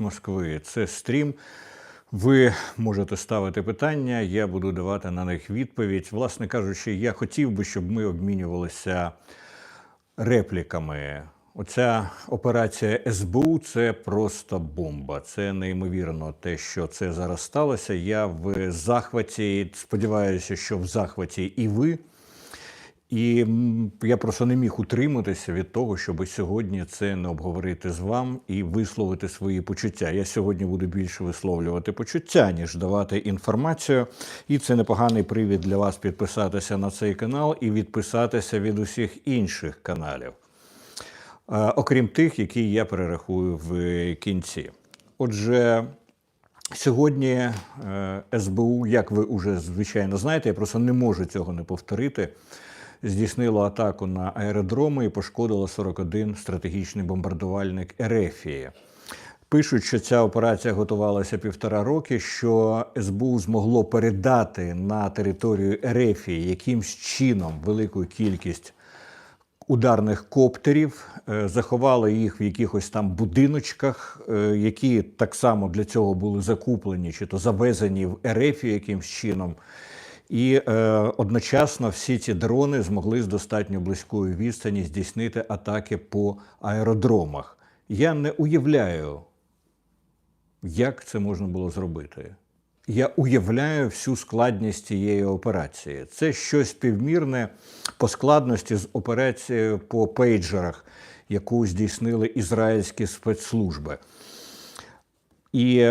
Москви. Це стрім. Ви можете ставити питання, я буду давати на них відповідь. Власне кажучи, я хотів би, щоб ми обмінювалися репліками. Оця операція СБУ це просто бомба. Це неймовірно те, що це зараз сталося. Я в захваті. Сподіваюся, що в захваті і ви. І я просто не міг утриматися від того, щоб сьогодні це не обговорити з вами і висловити свої почуття. Я сьогодні буду більше висловлювати почуття, ніж давати інформацію. І це непоганий привід для вас підписатися на цей канал і відписатися від усіх інших каналів, Е, окрім тих, які я перерахую в кінці. Отже. Сьогодні е, СБУ, як ви вже звичайно знаєте, я просто не можу цього не повторити. Здійснило атаку на аеродроми і пошкодило 41 стратегічний бомбардувальник Ерефії. Пишуть, що ця операція готувалася півтора роки, що СБУ змогло передати на територію Ерефії якимсь чином велику кількість ударних коптерів, е, заховали їх в якихось там будиночках, е, які так само для цього були закуплені чи то завезені в Ерефію якимсь чином. І е, одночасно всі ці дрони змогли з достатньо близької відстані здійснити атаки по аеродромах. Я не уявляю, як це можна було зробити. Я уявляю всю складність цієї операції. Це щось співмірне по складності з операцією по пейджерах, яку здійснили ізраїльські спецслужби. І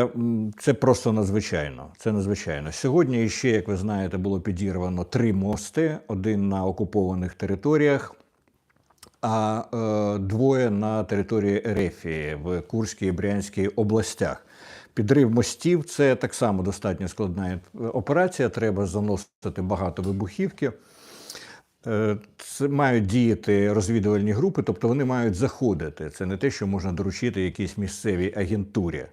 це просто надзвичайно. Це надзвичайно. Сьогодні ще, як ви знаєте, було підірвано три мости: один на окупованих територіях, а е, двоє на території Ерефії в Курській і Брянській областях. Підрив мостів це так само достатньо складна операція. Треба заносити багато вибухівки. Е, Це мають діяти розвідувальні групи, тобто вони мають заходити. Це не те, що можна доручити якійсь місцевій агентурі.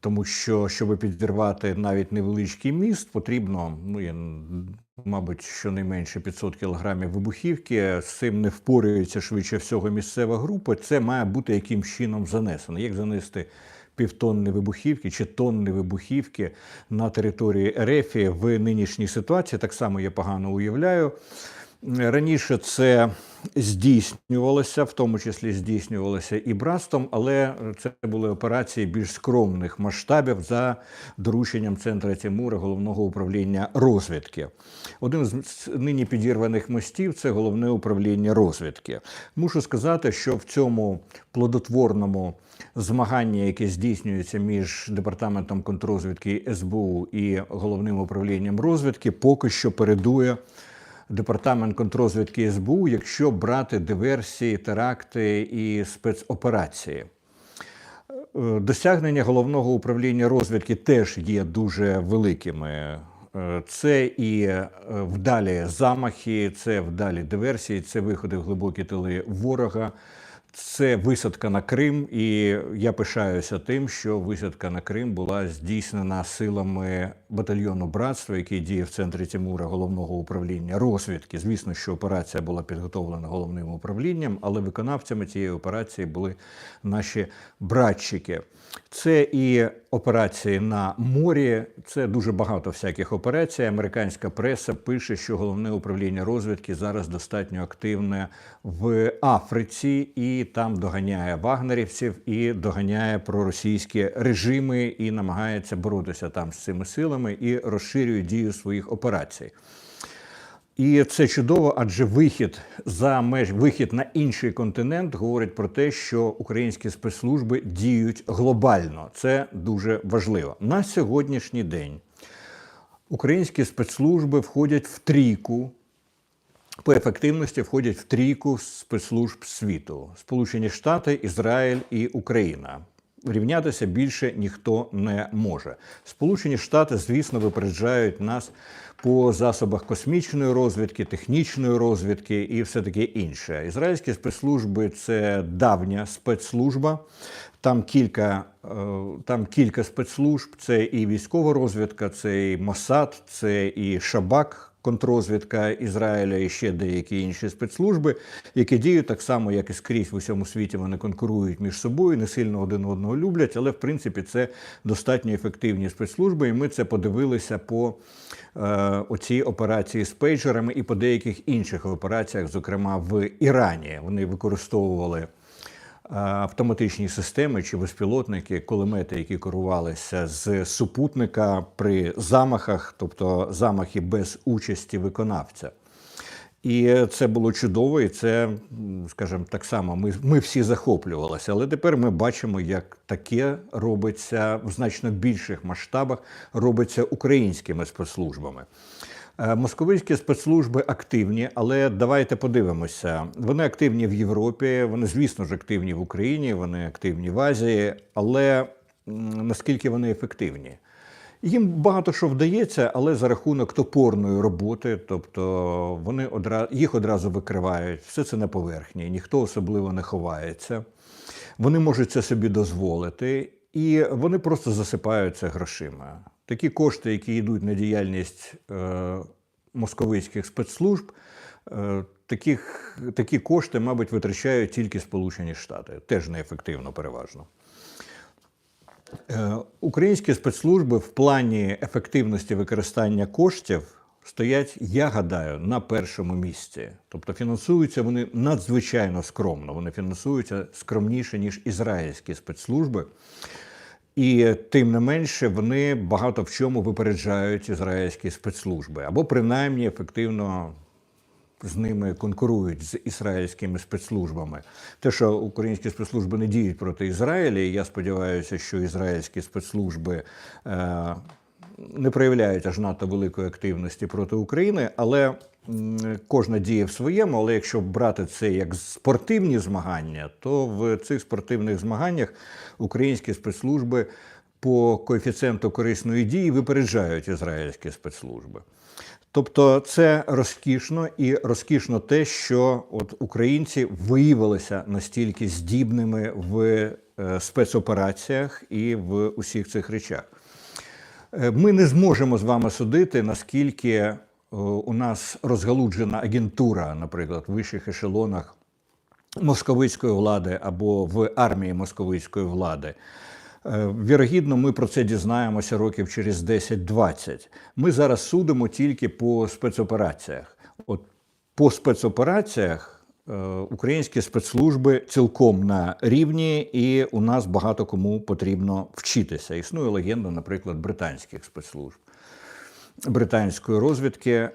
Тому що, щоб підірвати навіть невеличкий міст, потрібно, ну, я, мабуть, щонайменше 500 кілограмів вибухівки. З цим не впорюється швидше всього місцева група. Це має бути якимсь чином занесено. Як занести півтонни вибухівки чи тонни вибухівки на території Ерефії в нинішній ситуації, так само я погано уявляю. Раніше це здійснювалося, в тому числі здійснювалося і братством, але це були операції більш скромних масштабів за дорученням центра Тимура головного управління розвідки. Один з нині підірваних мостів це головне управління розвідки. Мушу сказати, що в цьому плодотворному змаганні, яке здійснюється між департаментом контррозвідки СБУ і головним управлінням розвідки, поки що передує. Департамент контрозвідки СБУ, якщо брати диверсії, теракти і спецоперації. Е, Досягнення головного управління розвідки теж є дуже великими. Е, Це і е, вдалі замахи, це вдалі диверсії, це виходи в глибокі тили ворога, це висадка на Крим. І я пишаюся тим, що висадка на Крим була здійснена силами батальйону братства, який діє в центрі Тимура головного управління розвідки. Звісно, що операція була підготовлена головним управлінням, але виконавцями цієї операції були наші братчики. Це і операції на морі, це дуже багато всяких операцій. Американська преса пише, що головне управління розвідки зараз достатньо активне в Африці і там доганяє вагнерівців і доганяє проросійські режими і намагається боротися там з цими силами і розширює дію своїх операцій. І це чудово, адже вихід за меж вихід на інший континент говорить про те, що українські спецслужби діють глобально. Це дуже важливо. На сьогоднішній день українські спецслужби входять в трійку. По ефективності входять в трійку спецслужб світу: Сполучені Штати, Ізраїль і Україна. Рівнятися більше ніхто не може. Сполучені Штати, звісно, випереджають нас по засобах космічної розвідки, технічної розвідки і все таке інше. Ізраїльські спецслужби це давня спецслужба. Там кілька, е, там кілька спецслужб: це і військова розвідка, це і Мосад, це і Шабак, контрозвідка Ізраїля і ще деякі інші спецслужби, які діють так само, як і скрізь в усьому світі. Вони конкурують між собою, не сильно один одного люблять, але в принципі це достатньо ефективні спецслужби. І ми це подивилися по е, оцій операції з пейджерами і по деяких інших операціях, зокрема в Ірані. Вони використовували. Е, Автоматичні системи чи безпілотники, кулемети, які керувалися з супутника при замахах, тобто замахи без участі виконавця. І це було чудово, і це, скажімо, так само. Ми, ми всі захоплювалися. Але тепер ми бачимо, як таке робиться в значно більших масштабах, робиться українськими спецслужбами. Е, Московицькі спецслужби активні, але давайте подивимося. Вони активні в Європі, вони, звісно ж, активні в Україні, вони активні в Азії, але наскільки вони ефективні? Їм багато що вдається, але за рахунок топорної роботи, тобто вони одра... їх одразу викривають, все це на поверхні, ніхто особливо не ховається. Вони можуть це собі дозволити, і вони просто засипаються грошима. Такі кошти, які йдуть на діяльність е, московицьких спецслужб, е, таких, такі кошти, мабуть, витрачають тільки Сполучені Штати, теж неефективно переважно. Е, Українські спецслужби в плані ефективності використання коштів стоять, я гадаю, на першому місці. Тобто фінансуються вони надзвичайно скромно. Вони фінансуються скромніше, ніж ізраїльські спецслужби. І тим не менше вони багато в чому випереджають ізраїльські спецслужби, або принаймні ефективно з ними конкурують з ізраїльськими спецслужбами. Те, що українські спецслужби не діють проти Ізраїля, я сподіваюся, що ізраїльські спецслужби е, не проявляють аж надто великої активності проти України, але кожна діє в своєму. Але якщо брати це як спортивні змагання, то в цих спортивних змаганнях українські спецслужби по коефіцієнту корисної дії випереджають ізраїльські спецслужби. Тобто це розкішно і розкішно те, що от українці виявилися настільки здібними в е, спецопераціях і в усіх цих речах. Е, Ми не зможемо з вами судити, наскільки у нас розгалуджена агентура, наприклад, в вищих ешелонах московицької влади або в армії московицької влади. Е, Вірогідно, ми про це дізнаємося років через 10-20. Ми зараз судимо тільки по спецопераціях. От по спецопераціях е, українські спецслужби цілком на рівні, і у нас багато кому потрібно вчитися. Існує легенда, наприклад, британських спецслужб британської розвідки. Е,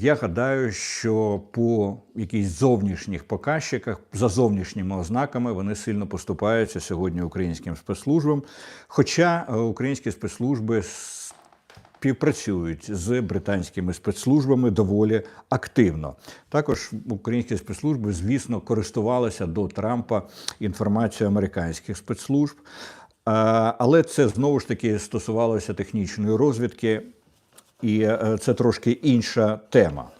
Я гадаю, що по якихось зовнішніх показчиках, за зовнішніми ознаками, вони сильно поступаються сьогодні українським спецслужбам. Хоча е, українські спецслужби співпрацюють з британськими спецслужбами доволі активно. Також українські спецслужби, звісно, користувалися до Трампа інформацією американських спецслужб. Е, Але це знову ж таки стосувалося технічної розвідки, і е, це трошки інша тема.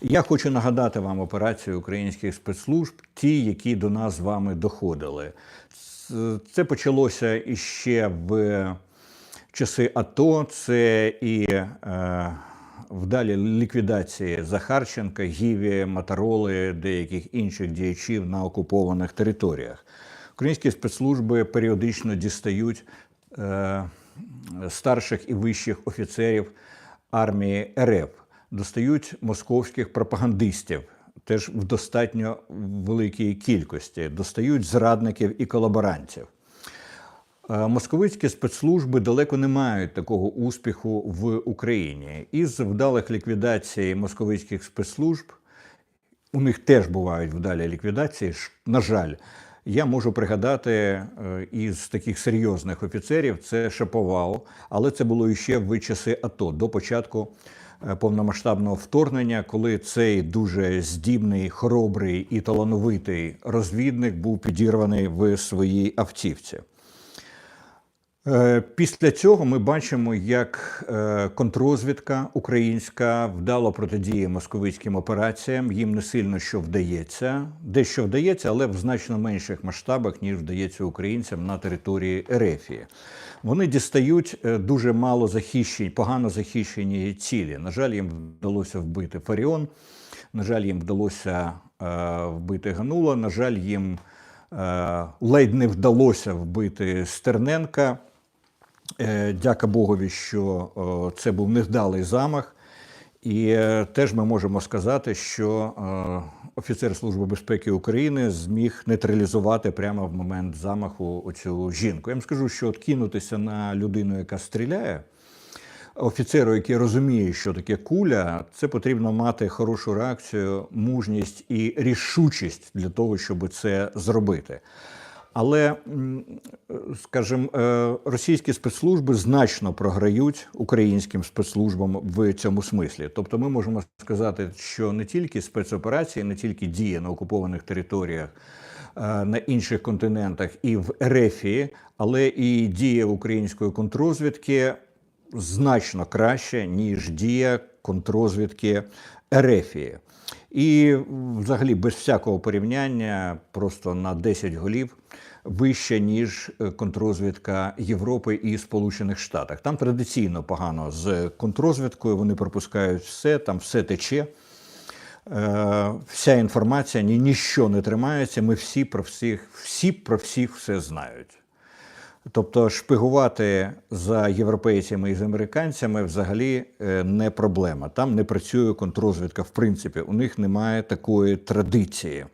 Я хочу нагадати вам операцію українських спецслужб, ті, які до нас з вами доходили. Це почалося іще в часи АТО, це і е, вдалі ліквідації Захарченка, Гіві, Матароли, деяких інших діячів на окупованих територіях. Українські спецслужби періодично дістають е, старших і вищих офіцерів армії РФ, достають московських пропагандистів. Теж в достатньо великій кількості достають зрадників і колаборантів. Е, Московицькі спецслужби далеко не мають такого успіху в Україні. Із вдалих ліквідацій московицьких спецслужб у них теж бувають вдалі ліквідації. На жаль, я можу пригадати е, із таких серйозних офіцерів це Шаповал, але це було іще в часи АТО до початку е, повномасштабного вторгнення, коли цей дуже здібний, хоробрий і талановитий розвідник був підірваний в своїй автівці. Е, Після цього ми бачимо, як е, контррозвідка українська вдало протидіє московицьким операціям. Їм не сильно що вдається, дещо вдається, але в значно менших масштабах, ніж вдається українцям на території Ерефії. Вони дістають е, дуже мало захищені, погано захищені цілі. На жаль, їм вдалося вбити Фаріон. На жаль, їм вдалося вбити Ганула. На жаль, їм ледь не вдалося вбити Стерненка. Е, Дяка Богові, що це був невдалий замах. І е, теж ми можемо сказати, що е, офіцер Служби безпеки України зміг нейтралізувати прямо в момент замаху оцю жінку. Я вам скажу, що от кинутися на людину, яка стріляє, офіцеру, який розуміє, що таке куля, це потрібно мати хорошу реакцію, мужність і рішучість для того, щоб це зробити. Але, скажімо, е, російські спецслужби значно програють українським спецслужбам в цьому смислі. Тобто, ми можемо сказати, що не тільки спецоперації, не тільки дії на окупованих територіях. е, На інших континентах і в Ерефії, але і дія української контрозвідки значно краще, ніж дія контрозвідки Ерефії. І взагалі без всякого порівняння, просто на 10 голів вище, ніж е, контрозвідка Європи і Сполучених Штатів. Там традиційно погано з контрозвідкою, вони пропускають все, там все тече. Е, Вся інформація, ні, ніщо не тримається. Ми всі про всіх, всі про всіх все знають. Тобто шпигувати за європейцями і з американцями взагалі е, не проблема. Там не працює контрозвідка. В принципі, у них немає такої традиції.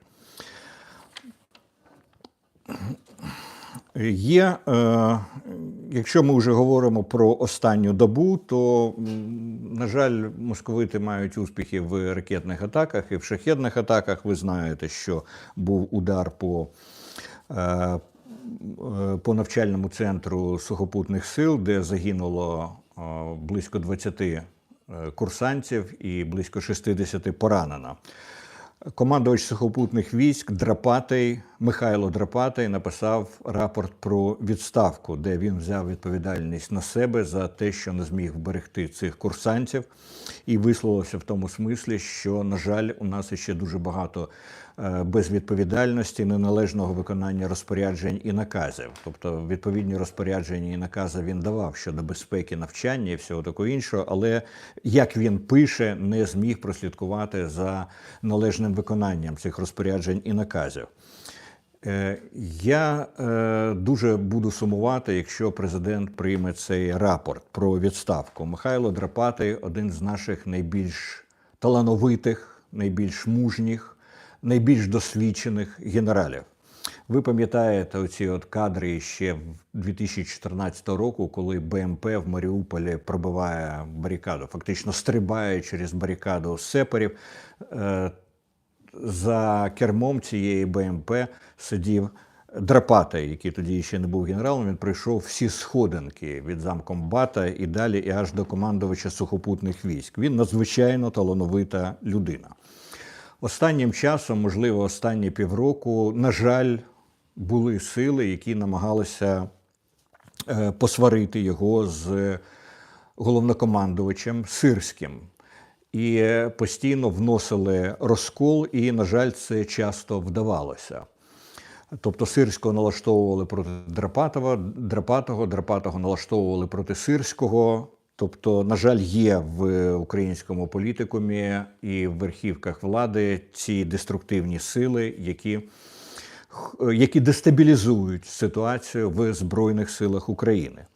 Є, е, якщо ми вже говоримо про останню добу, то, на жаль, московити мають успіхи в ракетних атаках і в шахедних атаках. Ви знаєте, що був удар по е, по навчальному центру сухопутних сил, де загинуло е, близько 20 е, курсантів і близько 60 поранено. Командувач сухопутних військ Драпатий Михайло Драпатий написав рапорт про відставку, де він взяв відповідальність на себе за те, що не зміг вберегти цих курсантів, і висловився в тому смислі, що, на жаль, у нас ще дуже багато е, безвідповідальності, неналежного виконання розпоряджень і наказів. Тобто, відповідні розпорядження і накази він давав щодо безпеки навчання і всього такого іншого, але як він пише, не зміг прослідкувати за належним виконанням цих розпоряджень і наказів. Е, Я е, дуже буду сумувати, якщо президент прийме цей рапорт про відставку. Михайло Драпатий один з наших найбільш талановитих, найбільш мужніх, найбільш досвідчених генералів. Ви пам'ятаєте оці от кадри ще 2014 року, коли БМП в Маріуполі пробиває барикаду, фактично стрибає через барикаду сепарів. Е, за кермом цієї БМП сидів Драпатий, який тоді ще не був генералом. Він пройшов всі сходинки від замкомбата і далі, і аж до командувача сухопутних військ. Він надзвичайно талановита людина. Останнім часом, можливо, останні півроку, на жаль, були сили, які намагалися е, посварити його з головнокомандувачем Сирським. І е, постійно вносили розкол, і, на жаль, це часто вдавалося. Тобто Сирського налаштовували проти Драпатова, Драпатого, Драпатого налаштовували проти Сирського. Тобто, на жаль, є в українському політикумі і в верхівках влади ці деструктивні сили, які, які дестабілізують ситуацію в Збройних силах України.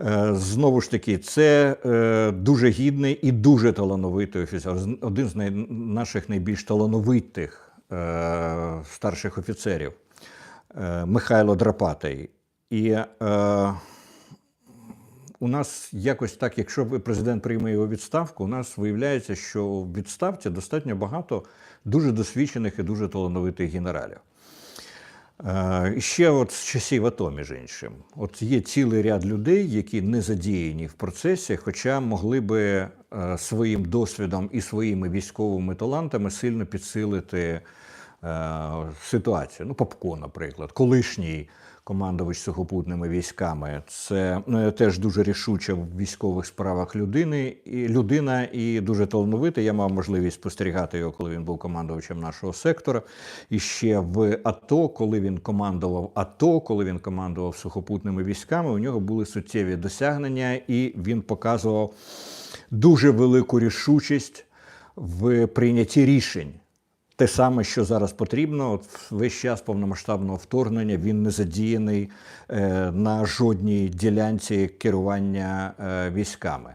Е, Знову ж таки, це е, дуже гідний і дуже талановитий офіцер. Один з наших найбільш талановитих е, старших офіцерів Михайло Драпатий. І у нас якось так, якщо президент прийме його відставку, у нас виявляється, що в відставці достатньо багато дуже досвідчених і дуже талановитих генералів. Е, Ще от з часів АТО, між іншим, от є цілий ряд людей, які не задіяні в процесі, хоча могли би е, своїм досвідом і своїми військовими талантами сильно підсилити е, ситуацію. Ну, Попко, наприклад, колишній, командувач сухопутними військами. Це е, теж дуже рішуча в військових справах людини і людина, і дуже талановита. Я мав можливість спостерігати його, коли він був командувачем нашого сектора. І ще в АТО, коли він командував АТО, коли він командував сухопутними військами, у нього були суттєві досягнення, і він показував дуже велику рішучість в прийнятті рішень. Те саме, що зараз потрібно, от весь час повномасштабного вторгнення він не задіяний е, на жодній ділянці керування е, військами.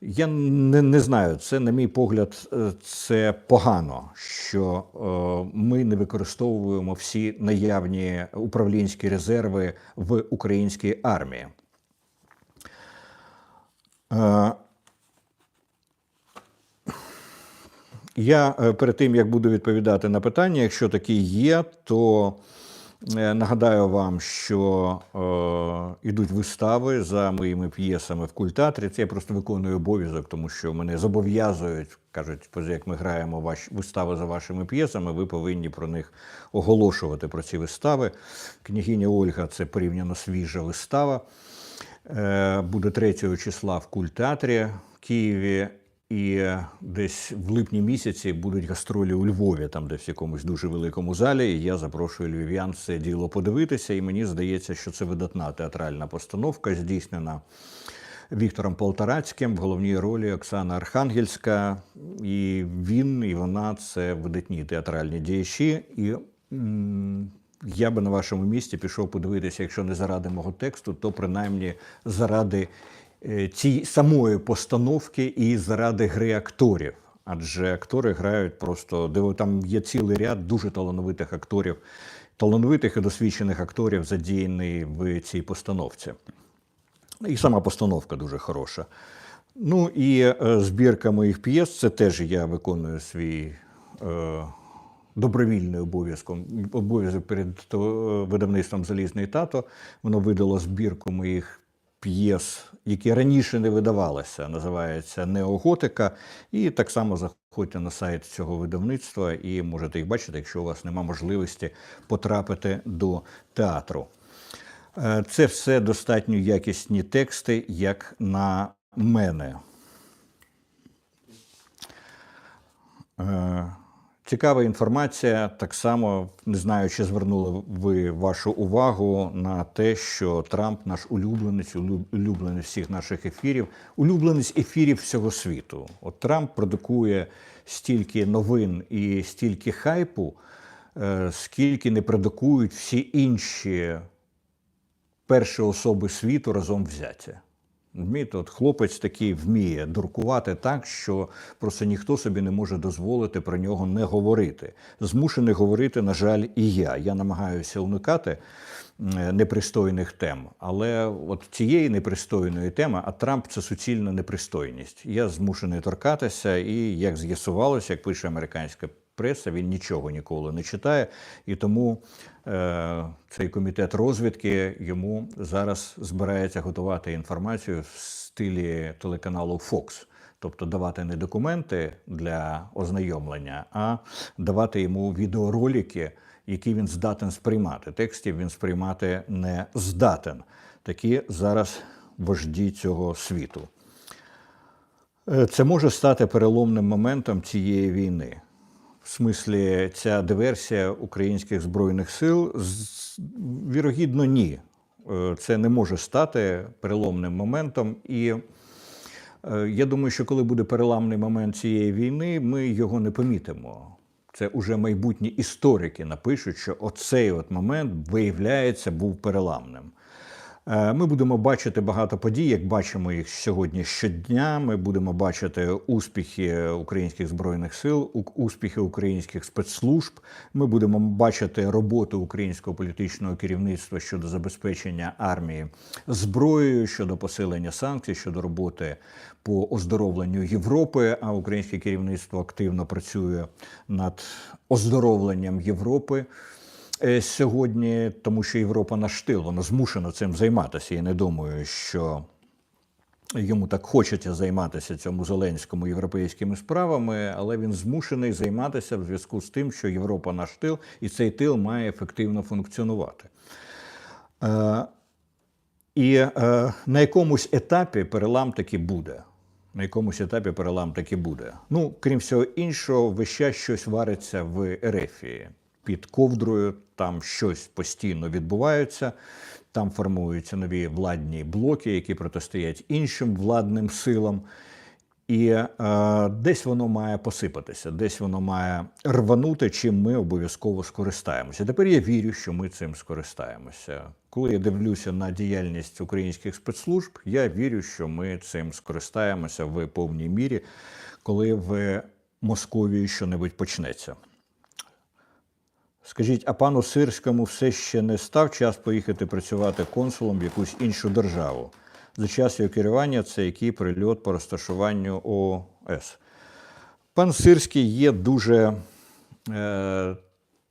Я не, не знаю, це, на мій погляд, е, це погано, що е, ми не використовуємо всі наявні управлінські резерви в українській армії. Е, Я е, перед тим як буду відповідати на питання, якщо такі є, то е, нагадаю вам, що е, ідуть вистави за моїми п'єсами в культатрі. Це я просто виконую обов'язок, тому що мене зобов'язують, кажуть, як ми граємо ваші вистави за вашими п'єсами, ви повинні про них оголошувати про ці вистави. Княгиня Ольга це порівняно свіжа вистава. Е, Буде 3 числа в культатрі в Києві. І десь в липні місяці будуть гастролі у Львові, там десь в якомусь дуже великому залі. І я запрошую львів'ян це діло подивитися. І мені здається, що це видатна театральна постановка, здійснена Віктором Полтарацьким в головній ролі Оксана Архангельська. І він, і вона це видатні театральні діячі. І я би на вашому місці пішов подивитися, якщо не заради мого тексту, то принаймні заради е, цієї самої постановки і заради гри акторів. Адже актори грають просто диво. Там є цілий ряд дуже талановитих акторів, талановитих і досвідчених акторів, задіяний в цій постановці. І сама постановка дуже хороша. Ну і е, збірка моїх п'єс це теж я виконую свій е, добровільний обов'язком обов'язок перед видавництвом Залізний тато. Воно видало збірку моїх п'єс, які раніше не видавалися. Називається Неоготика. І так само заходьте на сайт цього видавництва і можете їх бачити, якщо у вас немає можливості потрапити до театру. Е, Це все достатньо якісні тексти, як на мене. Цікава інформація. Так само не знаю, чи звернули ви вашу увагу на те, що Трамп наш улюбленець, улю- улюбленець всіх наших ефірів, улюбленець ефірів всього світу. От Трамп продукує стільки новин і стільки хайпу, е, скільки не продукують всі інші перші особи світу разом взяті. Розумієте, от хлопець такий вміє дуркувати так, що просто ніхто собі не може дозволити про нього не говорити. Змушений говорити, на жаль, і я. Я намагаюся уникати непристойних тем, але от цієї непристойної теми, а Трамп це суцільна непристойність. Я змушений торкатися, і як з'ясувалося, як пише американська преса, він нічого ніколи не читає, і тому е, цей комітет розвідки йому зараз збирається готувати інформацію в стилі телеканалу Fox. Тобто давати не документи для ознайомлення, а давати йому відеоролики, які він здатен сприймати. Текстів він сприймати не здатен. Такі зараз вожді цього світу. Е, Це може стати переломним моментом цієї війни. В смислі, ця диверсія українських збройних сил вірогідно ні. Е, Це не може стати переломним моментом. І е, я думаю, що коли буде переламний момент цієї війни, ми його не помітимо. Це уже майбутні історики напишуть, що оцей от момент, виявляється, був переламним. Е, Ми будемо бачити багато подій, як бачимо їх сьогодні щодня. Ми будемо бачити успіхи українських збройних сил, успіхи українських спецслужб. Ми будемо бачити роботу українського політичного керівництва щодо забезпечення армії зброєю, щодо посилення санкцій, щодо роботи по оздоровленню Європи. А українське керівництво активно працює над оздоровленням Європи сьогодні, тому що Європа наш тил, вона змушена цим займатися. Я не думаю, що йому так хочеться займатися цьому Зеленському європейськими справами, але він змушений займатися в зв'язку з тим, що Європа наш тил, і цей тил має ефективно функціонувати. Е, і е, на якомусь етапі перелам таки буде. На якомусь етапі перелам таки буде. Ну, крім всього іншого, весь час щось вариться в Ерефії. Під ковдрою там щось постійно відбувається, там формуються нові владні блоки, які протистоять іншим владним силам. І е, десь воно має посипатися, десь воно має рванути, чим ми обов'язково скористаємося. Тепер я вірю, що ми цим скористаємося. Коли я дивлюся на діяльність українських спецслужб, я вірю, що ми цим скористаємося в повній мірі, коли в Московії щонебудь почнеться. Скажіть, а пану Сирському все ще не став час поїхати працювати консулом в якусь іншу державу? За час його керування це який прильот по розташуванню ОС? Пан Сирський є дуже, е,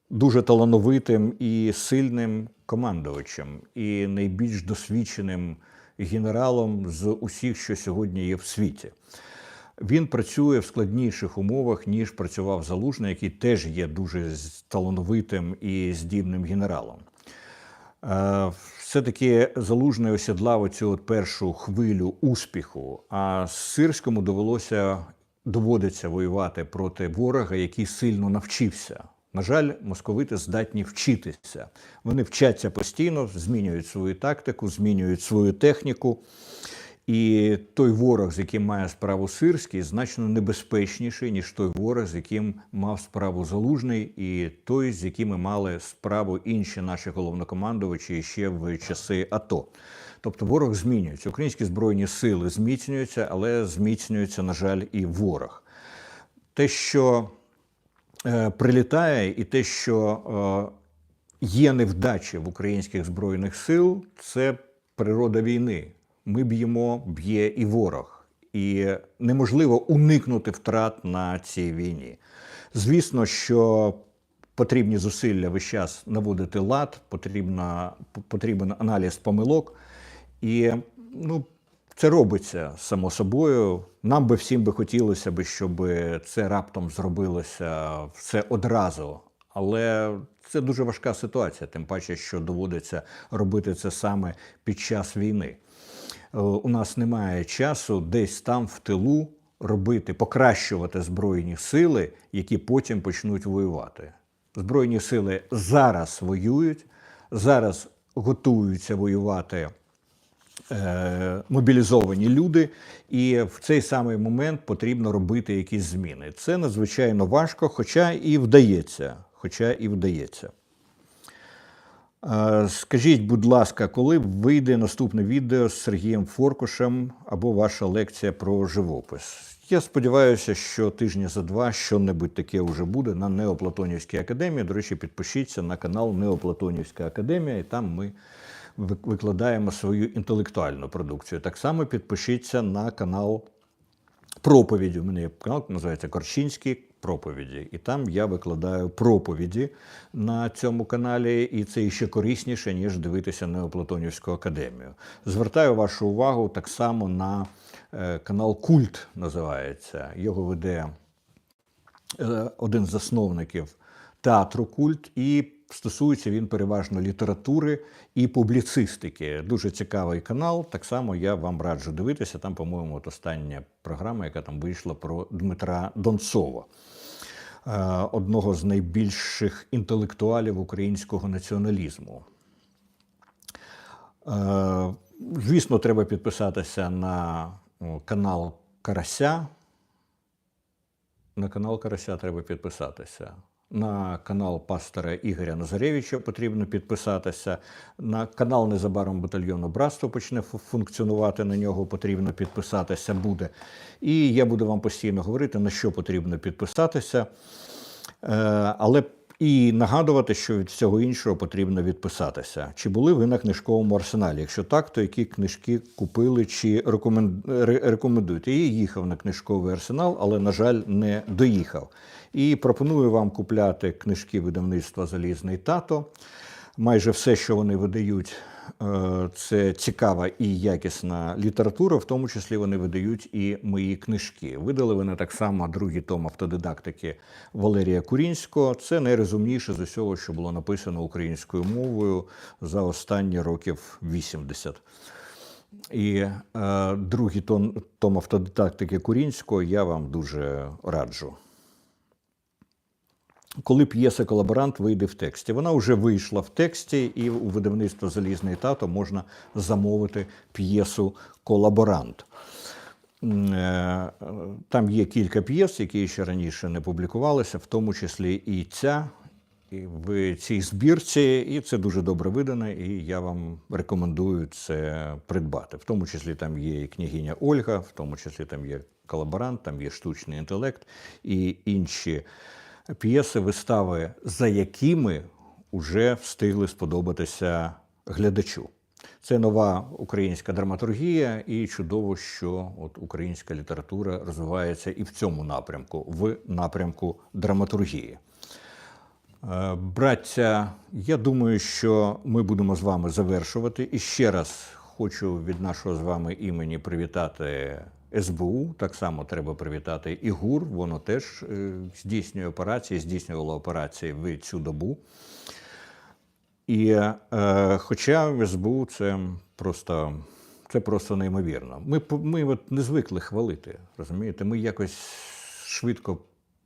дуже талановитим і сильним командувачем, і найбільш досвідченим генералом з усіх, що сьогодні є в світі. Він працює в складніших умовах, ніж працював Залужний, який теж є дуже талановитим і здібним генералом. Е, Все-таки Залужний осідлав оцю от першу хвилю успіху, а Сирському довелося доводиться воювати проти ворога, який сильно навчився. На жаль, московити здатні вчитися. Вони вчаться постійно, змінюють свою тактику, змінюють свою техніку. І той ворог, з яким має справу Сирський, значно небезпечніший, ніж той ворог, з яким мав справу Залужний, і той, з якими мали справу інші наші головнокомандувачі ще в часи АТО. Тобто ворог змінюється. Українські збройні сили зміцнюються, але зміцнюється, на жаль, і ворог. Те, що е, прилітає, і те, що е, є невдачі в українських збройних сил, це природа війни. Ми б'ємо, б'є і ворог, і неможливо уникнути втрат на цій війні. Звісно, що потрібні зусилля весь час наводити лад, потрібна, потрібен аналіз помилок. І ну, це робиться само собою. Нам би всім би хотілося б, щоб це раптом зробилося все одразу. Але це дуже важка ситуація, тим паче, що доводиться робити це саме під час війни. Е, У нас немає часу десь там в тилу робити, покращувати збройні сили, які потім почнуть воювати. Збройні сили зараз воюють, зараз готуються воювати е, мобілізовані люди, і в цей самий момент потрібно робити якісь зміни. Це надзвичайно важко, хоча і вдається. Хоча і вдається. Скажіть, будь ласка, коли вийде наступне відео з Сергієм Форкушем або ваша лекція про живопис? Я сподіваюся, що тижні за два що-небудь таке вже буде на Неоплатонівській академії. До речі, підпишіться на канал Неоплатонівська академія, і там ми викладаємо свою інтелектуальну продукцію. Так само підпишіться на канал проповіді. У мене є канал, називається Корчинські проповіді. І там я викладаю проповіді на цьому каналі, і це ще корисніше, ніж дивитися Неоплатонівську академію. Звертаю вашу увагу так само на е, канал Культ називається. Його веде е, один з засновників театру Культ, і стосується він переважно літератури і публіцистики. Дуже цікавий канал. Так само я вам раджу дивитися. Там, по-моєму, от остання програма, яка там вийшла про Дмитра Донцова. е, Одного з найбільших інтелектуалів українського націоналізму. Е, Звісно, треба підписатися на канал Карася. На канал Карася треба підписатися. На канал пастора Ігоря Назаревича потрібно підписатися. На канал незабаром батальйону Братство почне функціонувати. На нього потрібно підписатися буде. І я буду вам постійно говорити, на що потрібно підписатися. Е, Але і нагадувати, що від всього іншого потрібно відписатися. Чи були ви на книжковому арсеналі? Якщо так, то які книжки купили чи рекомендуєте? Я їхав на книжковий арсенал, але, на жаль, не доїхав. І пропоную вам купляти книжки видавництва Залізний тато. Майже все, що вони видають, це цікава і якісна література, в тому числі вони видають і мої книжки. Видали вони так само другий том автодидактики Валерія Курінського. Це найрозумніше з усього, що було написано українською мовою за останні років 80. І е, другий том, том автодидактики Курінського я вам дуже раджу. Коли п'єса колаборант вийде в тексті. Вона вже вийшла в тексті, і у видавництво Залізний тато можна замовити п'єсу Колаборант. Е, Там є кілька п'єс, які ще раніше не публікувалися, в тому числі і ця і в цій збірці, і це дуже добре видано, і я вам рекомендую це придбати. В тому числі там є і княгиня Ольга, в тому числі там є колаборант, там є штучний інтелект і інші п'єси, вистави, за якими вже встигли сподобатися глядачу. Це нова українська драматургія, і чудово, що от українська література розвивається і в цьому напрямку, в напрямку драматургії. Е, Браття, я думаю, що ми будемо з вами завершувати. І ще раз хочу від нашого з вами імені привітати СБУ. Так само треба привітати і ГУР. Воно теж е, здійснює операції, здійснювало операції в цю добу. І е, хоча СБУ це просто, це просто неймовірно. Ми, ми от не звикли хвалити, розумієте? Ми якось швидко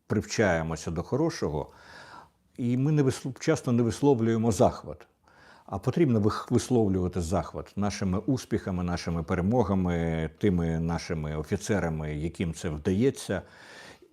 привчаємося до хорошого, і ми не вислов, часто не висловлюємо захват. А потрібно висловлювати захват нашими успіхами, нашими перемогами, тими нашими офіцерами, яким це вдається.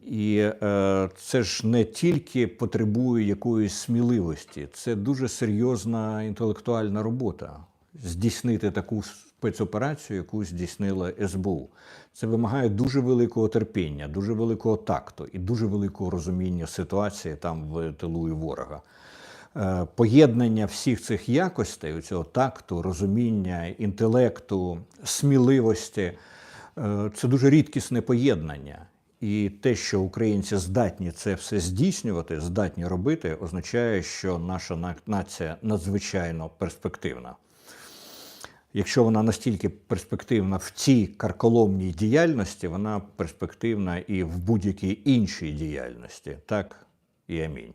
І е, це ж не тільки потребує якоїсь сміливості, це дуже серйозна інтелектуальна робота. Здійснити таку спецоперацію, яку здійснила СБУ. Це вимагає дуже великого терпіння, дуже великого такту і дуже великого розуміння ситуації там в тилу і ворога. Е, Поєднання всіх цих якостей, цього такту, розуміння, інтелекту, сміливості е, це дуже рідкісне поєднання. І те, що українці здатні це все здійснювати, здатні робити, означає, що наша нація надзвичайно перспективна. Якщо вона настільки перспективна в цій карколомній діяльності, вона перспективна і в будь-якій іншій діяльності. Так і амінь.